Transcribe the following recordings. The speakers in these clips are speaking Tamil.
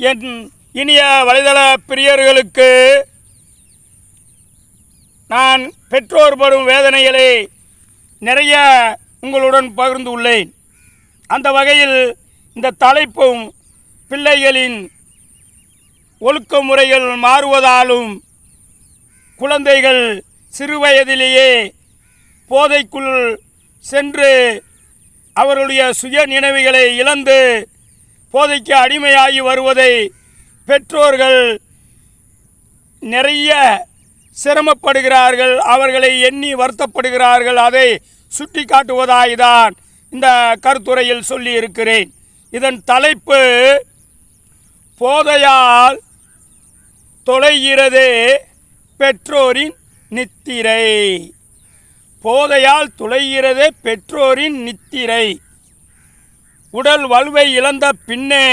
என் இனிய வலைதள பிரியர்களுக்கு நான் பெற்றோர் படும் வேதனைகளை நிறைய உங்களுடன் பகிர்ந்து உள்ளேன். அந்த வகையில் இந்த தலைப்பும் பிள்ளைகளின் ஒழுக்க முறைகள் மாறுவதாலும் குழந்தைகள் சிறுவயதிலேயே போதைக்குள் சென்று அவருடைய சுய நினைவுகளை இழந்து போதைக்கு அடிமையாகி வருவதை பெற்றோர்கள் நிறைய சிரமப்படுகிறார்கள் அவர்களை எண்ணி வருத்தப்படுகிறார்கள் அதை சுட்டி காட்டுவதாய்தான் இந்த கருத்துரையில் சொல்லி இருக்கிறேன் இதன் தலைப்பு போதையால் தொலைகிறது பெற்றோரின் நித்திரை. போதையால் துளைகிறது பெற்றோரின் நித்திரை. உடல் வலுவை இழந்த பின்னே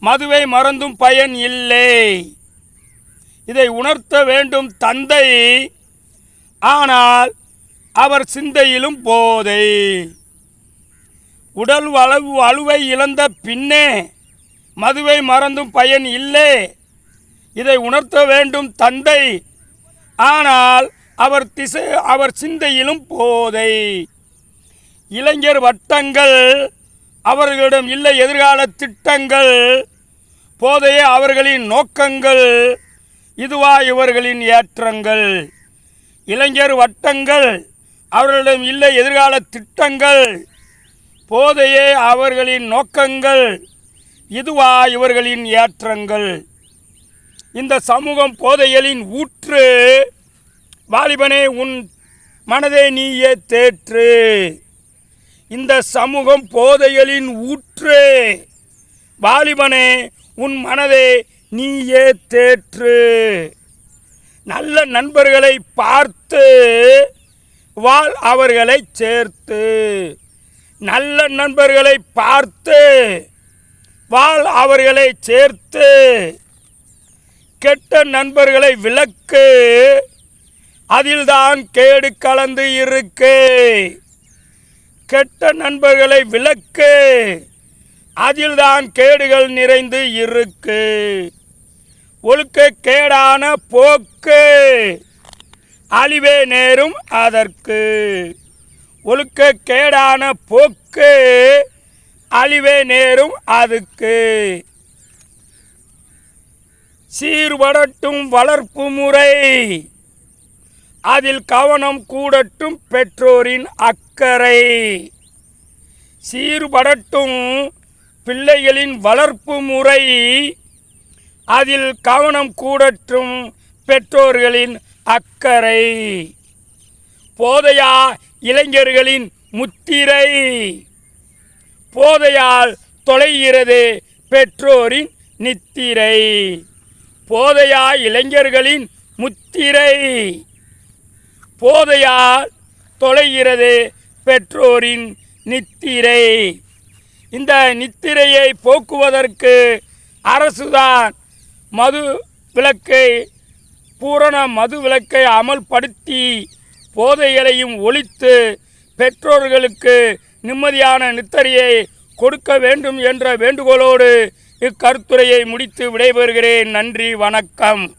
மதுவை மறந்தும் பயன் இல்லை. இதை உணர்த்த வேண்டும் தந்தை. ஆனால் அவர் சிந்தையிலும் போதை. உடல் வளவு வலுவை இழந்த பின்னே மதுவை மறந்தும் பயன் இல்லை. இதை உணர்த்த வேண்டும் தந்தை. ஆனால் அவர் திசை அவர் சிந்தையிலும் போதை. இளைஞர் வட்டங்கள் அவர்களிடம் இல்லை. எதிர்கால திட்டங்கள் போதைய அவர்களின் நோக்கங்கள் இதுவா இவர்களின் ஏற்றங்கள். இளைஞர் வட்டங்கள் அவர்களிடம் இல்லை. எதிர்கால திட்டங்கள் போதையே அவர்களின் நோக்கங்கள் இதுவா இவர்களின் ஏற்றங்கள். இந்த சமூகம் போதைகளின் ஊற்று வாலிபனே உன் மனதை நீயே தேற்று. இந்த சமூகம் போதைகளின் ஊற்று. வாலிபனே உன் மனதை நீயே தேற்று. நல்ல நண்பர்களை பார்த்து வாழ் அவர்களை சேர்த்து. நல்ல நண்பர்களை பார்த்து வாழ் அவர்களை சேர்த்து. கெட்ட நண்பர்களை விலக்கு அதில்தான் கேடு கலந்து இருக்கு. கெட்ட நண்பர்களை விலக்கு. அதில்தான் கேடுகள் நிறைந்து இருக்கு. ஒழுக்க கேடான போக்கு. அழிவே நேரும் அதற்கு. ஒழுக்க கேடான போக்கு. அழிவே நேரும் அதுக்கு. சீர்படட்டும் வளர்ப்பு முறை. அதில் கவனம் கூடட்டும் பெற்றோரின் அக்கறை. சீர்படட்டும் பிள்ளைகளின் வளர்ப்பு முறை. அதில் கவனம் கூடட்டும் பெற்றோர்களின் அக்கறை. போதையா இளைஞர்களின் முத்திரை. போதையால் தொலைகிறது பெற்றோரின் நித்திரை. போதையா இளைஞர்களின் முத்திரை. போதையால் தொலைகிறது பெற்றோரின் நித்திரை. இந்த நித்திரையை போக்குவதற்கு அரசுதான் மது விலக்கை பூரண மது விலக்கை அமல்படுத்தி போதைகளையும் ஒழித்து பெற்றோர்களுக்கு நிம்மதியான நித்தரியை கொடுக்க வேண்டும் என்ற வேண்டுகோளோடு இக்கருத்துரையை முடித்து விடைபெறுகிறேன். நன்றி வணக்கம்.